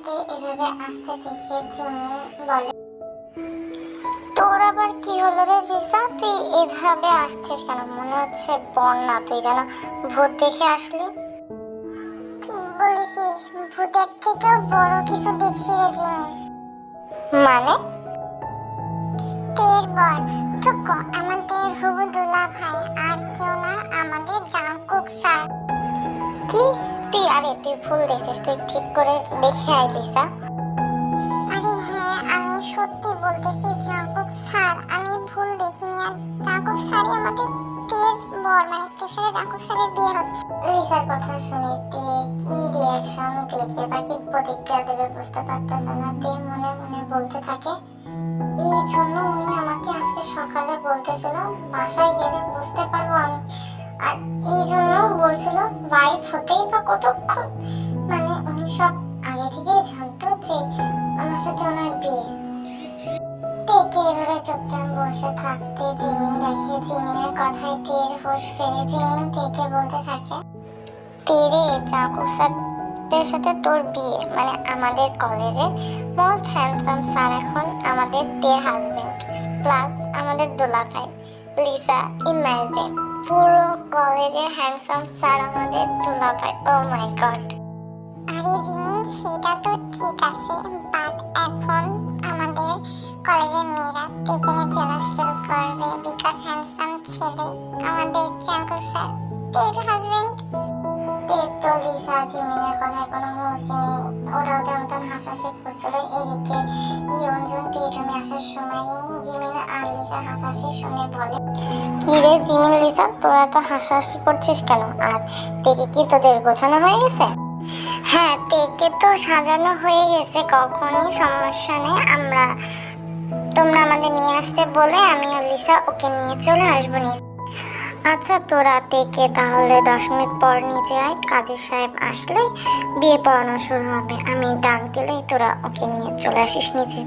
লিসাকে এভাবে আসতে দেখে জিমিন বলে তোর আবার কি হলো রে লিসা তুই এভাবে আসছিস কেন? মনে হচ্ছে বন্যা তুই যেন ভূত দেখে আসলি। কি বলিস ভূতের থেকেও বড় কিছু দেখছি রে জিমিন মানে? তের বর। টুকু আমাদের হুবু দুলা ভাই আর কেউ না আমাদের জাঙ্কুক স্যার। কি? তুই আরে তুই ভুল দেখছিস তুই ঠিক করে দেখে আয় লিসা। আরে হ্যাঁ আমি সত্যি বলতেছি জাঙ্কুক স্যার আমি ভুল দেখিনি আর জাঙ্কুক স্যারই আমাদের তের বর মানে তের সাথে জাঙ্কুক স্যারের বিয়ে হচ্ছে। লিসার কথা শুনে তে কি রিয়াকশন দেবে বা কি প্রতিক্রিয়া দেবে বুঝতে পারতেছে না। তে মনে মনে বলতে থাকে এই জন্য উনি আমাকে আজকে সকালে বলতেছিল বাসায় গেলে বুঝতে পারব আমি। আর এই জন্য বলছিল ওয়াইফ হতেই বা কতক্ষণ? মানে উনি সব আগে থেকেই জানতো যে আমার সাথে ওনার বিয়ে। দেখে এভাবে চুপচাপ বসে থাকতে, জিমিন দেখে জিমিনের কথায় তের হুঁশ ফেরে জিমিন তেকে বলতে থাকে, তেরে চাকু স্যারদের সাথে তোর বিয়ে। মানে আমাদের কলেজের মোস্ট হ্যান্ডসাম স্যার এখন আমাদের তের হাজবেন্ড প্লাস আমাদের দুলাভাই লিসা ইমাজিন পুরো কলেজের হ্যান্ডসাম স্যার আমাদের দুলাভাই। ও মাই গড আরে জিমিন সেটা তো ঠিক আছে বাট এখন আমাদের কলেজের মেয়েরা পেকেনে জেলাস ফিল করবে বিকজ হ্যান্ডসাম ছেলে আমাদের চাঙ্কু স্যার তের হাজবেন্ড তো লিসা জিমিনের কথায় কোনো নেই। ওরাও তেমন হাসাহাসি করছিল এদিকে ইয়ঞ্জন রুমে আসার সময় জিমিন আর লিসা হাসাহাসি শুনে বলে কি রে জিমিন লিসা, তোরা তো হাসাহাসি করছিস কেন? আর তেকে কি তোদের গোছানো হয়ে গেছে? হ্যাঁ তেকে তো সাজানো হয়ে গেছে, কখনই সমস্যা নেই। আমরা তোমরা আমাদের নিয়ে আসতে বলে আমি আর লিসা ওকে নিয়ে চলে আসব নি আচ্ছা তোরা তেকে তাহলে দশ মিনিট পর নিচে আয়। কাজের সাহেব আসলে বিয়ে পড়ানো শুরু হবে। আমি ডাক দিলেই তোরা ওকে নিয়ে চলে আসিস নিচে।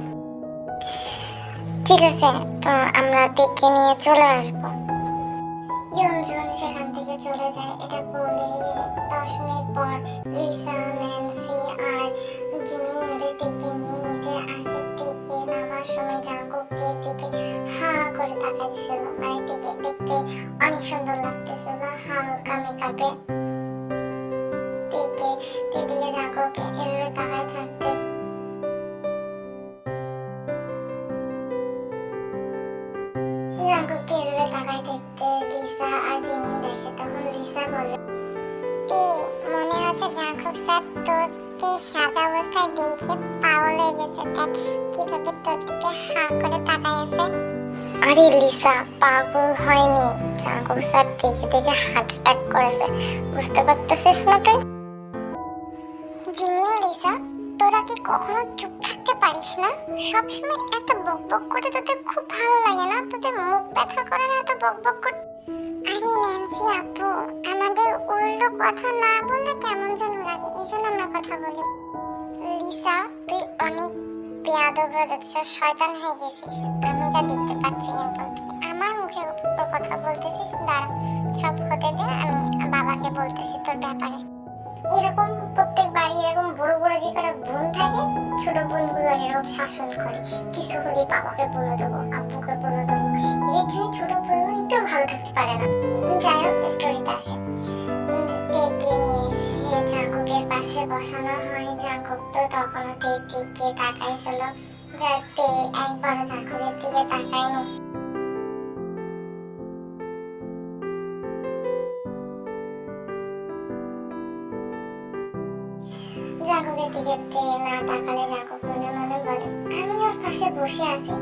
ঠিক আছে, তো আমরা তেকে নিয়ে চলে আসব। ইয়ঞ্জন সেখান থেকে চলে যায়, এটা বলে দশ মিনিট পর লিসা, ন্যান্সি আর জিমিন মিলে তেকে নিয়ে নিচে আসে তেকে নামার সময় জাঙ্কুককে তেকে হা করে তাকাইছিল। মানে তেকে দেখতে অনেক সুন্দর লাগতেছিল, হালকা মেকআপে হচ্ছে জাঙ্কুক স্যার তোকে সাজা অবস্থায় দেখে পাগল হয়ে গেছে? দেখ কীভাবে তোর দিকে হা করে তাকায় আছে। আরে লিসা পাগল হয়নি। জাঙ্কুক স্যার দেখে দেখে হার্ট অ্যাটাক করেছে। বুঝতে পারতেছিস না তুই? জিমিন লিসা তোরা কি কখনো চুপ থাকতে পারিস না? সবসময় এত বক বক করে তোদের খুব ভালো লাগে না? তোদের মুখ ব্যথা করে না এত বক বক করে আরে ন্যান্সি আপু উল্টো কথা না বললে কেমন যেন লাগে? এই জন্য আমরা কথা বলি। লিসা, তুই অনেক বেয়াদব হয়ে যাচ্ছিস শয়তান হয়ে গেছিস। আমি যা দেখতে পাচ্ছি কিন্তু আমার উপর কথা বলতেছিস? দাঁড়া, সব হতে দে, আমি বাবাকে বলতেছি তোর ব্যাপারে। এরকম প্রত্যেক বাড়ি এরকম বড় বড় যে কটা বোন থাকে, ছোট বোনগুলো এরকম শাসন করে। কিছু হলে বাবাকে বলে দেবো, আব্বুকে বলে দেবো। এদের জন্য ছোট বোন, একটু ভালো থাকতে পারে না। বসানো হয় জাঙ্কুক তো দিকে তাকাইছিল। যাতে একবারও জাঙ্কুকের দিকে তাকায়নি। দিকে না তাকালে জাঙ্কুক মনে মনে বলে, আমি ওর পাশে বসে আছি।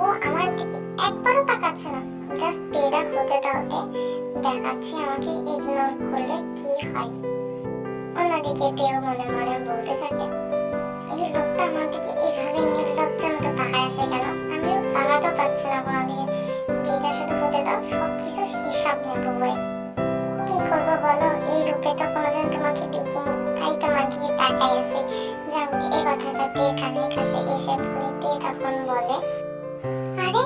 ও আমার দিকে একবারও তাকাচ্ছে না। জাস্ট পেটা হতে দাওতে দেখাচ্ছি আমাকে ইগনোর করলে কি হয়। অন্যদিকে তেও মনে মনে বলতে থাকে এই লোকটা আমার দিকে এভাবে নির্লজ্জের মতো তাকায় আছে কেন আমিও তাকাতেও পাচ্ছি না কোনো দিকে বিয়েটা শুধু হতে দাও সব কিছু হিসাব নেব বই কি করব বলো এই রূপে তো কোনোদিন তোমাকে দেখিনি তাই তোমার দিকে তাকাই আছে যাও এই কথাটা দিয়ে কানের কাছে এসে দিয়ে তখন বলে আরে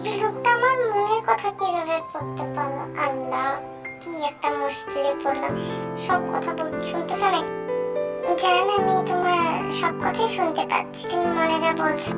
এই লোকটা আমার মনের কথা কীভাবে পড়তে পারল? আল্লাহ। কি একটা মুশকিলে পড়লাম? সব কথা বল, শুনতেছে না জান আমি তোমার সব কথাই শুনতে পাচ্ছি। তুমি মনে যা বলছো।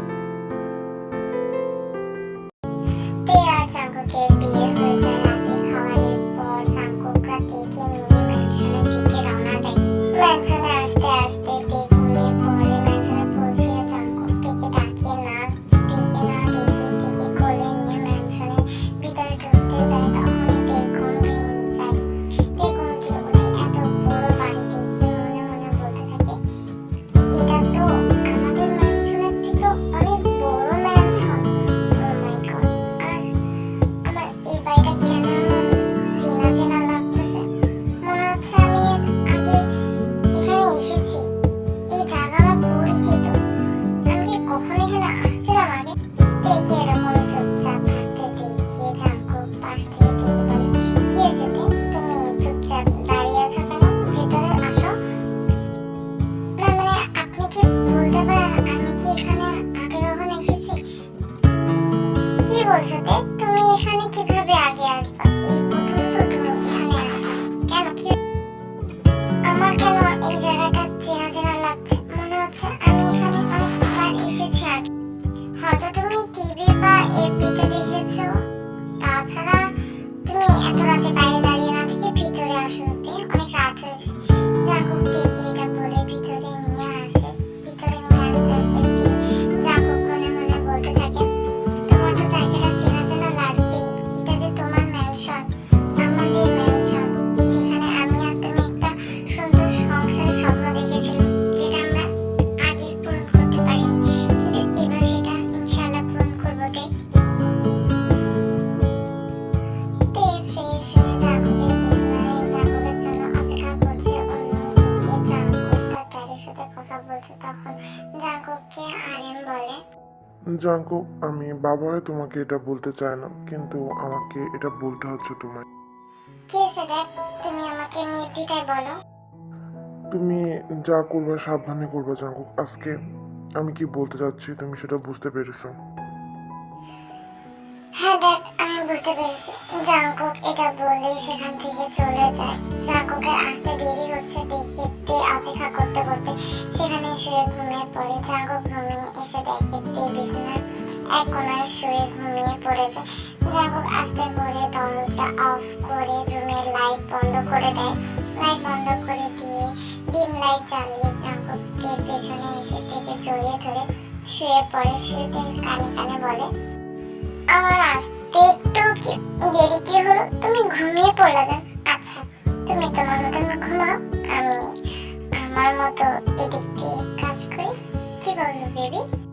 তুমি এখানে কীভাবে আগে আসবা? তুমি এখানে আসলে। কেন কি? আমার কেন জায়গাটা চেনা চেনা লাগছে? মনে হচ্ছে আমি এখানে হয়তো তুমি টিভি বা এফবিতে দেখেছ। তাছাড়া তুমি এত রাতে বাইরে দাঁড়িয়ে না থেকে ভিতরে আসো। তে অনেক রাত হয়েছে। জাকুব দেখে এটা বলে ভিতরে জাঙ্কু আমি বাবা হয়ে তোমাকে এটা বলতে চাই না কিন্তু আমাকে এটা বলতে হচ্ছে তোমায়। কি আছে ড্যাড তুমি আমাকে নির্দ্বিধায় বলো। তুমি যা করবে সাবধানে করবে জাঙ্কুক আজকে আমি কি বলতে চাচ্ছি তুমি সেটা বুঝতে পেরেছ? হ্যাঁ ড্যাড আমি বুঝতে পেরেছি। জাঙ্কুক এটা বললেই সেখান থেকে চলে যায়। জাঙ্কুকের আসতে দেরি হচ্ছে দেখে তে অপেক্ষা করতে করতে সেখানে শুয়ে ঘুমিয়ে পড়ে। জাঙ্কুক ঘুমিয়ে এসে দেখে বিছানার এক কোনায় শুয়ে ঘুমিয়ে পড়েছে। জাঙ্কুক আস্তে করে দরজা অফ করে রুমের লাইট বন্ধ করে দেয়। লাইট বন্ধ করে দিয়ে ডিম লাইট চালিয়ে জাঙ্কুকের পেছনে এসে থেকে জড়িয়ে ধরে শুয়ে পড়ে। শুয়ে কানে কানে বলে, আমার আসতে দেরি কি হলো? তুমি ঘুমিয়ে পড়লে যান আচ্ছা তুমি তোমার মতন ঘুমাও। আমি আমার মতো এদিক দিয়ে কাজ করি। কি বলল বেবি?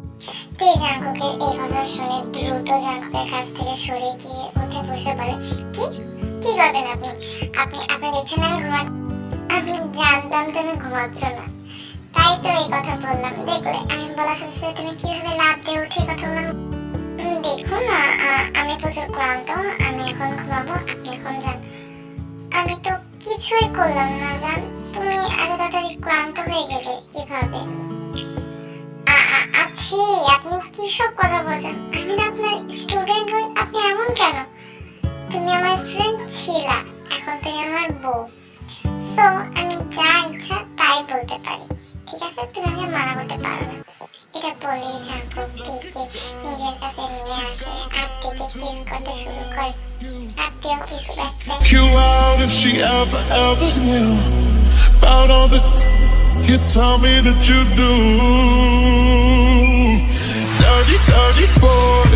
তে জাঙ্কুকের এই কথা শুনে দ্রুত জাঙ্কুকের কাছ থেকে সরে গিয়ে উঠে বসে বলে, কি? কি করবেন আপনি? আপনি আপনি দেখছেন না আমি ঘুমান আমি জানতাম তুমি ঘুমাচ্ছ না। তাই তো এই কথা বললাম। দেখলে, আমি বলার সাথে তুমি কীভাবে লাভ দিয়ে উঠে কথা বললাম। দেখুন আ- আমি প্রচুর ক্লান্ত, আমি এখন ঘুমাবো, আপনি এখন যান। আমি তো কিছুই করলাম না, জান। তুমি এত তাড়াতাড়ি ক্লান্ত হয়ে গেলে কীভাবে? আছি, আপনি কি সব কথা বলছেন? আমি না আপনার স্টুডেন্ট হই, আপনি এমন কেন? তুমি আমার স্টুডেন্ট ছিলা, এখন তুমি আমার বউ। সো আমি যা ইচ্ছা তাই বলতে পারি। ঠিক আছে? তুমি আমাকে মানা করতে পারো না। এটা বলেই জাঙ্কুক টিকে নিজের কাছে নিয়ে আসে। আর টিকে কিস করতে শুরু করে। আত্মীয় কিছু দেখতে you out if she ever, ever knew about all the you tell me that you do. Dirty, dirty boy,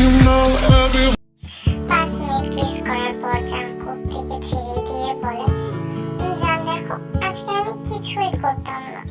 you know every পাঁচ মিনিট কিস করার পর জাঙ্কুক টিকে ছেড়ে দিয়ে বলে জান দেখো আজকে আমি কিছুই করতাম না।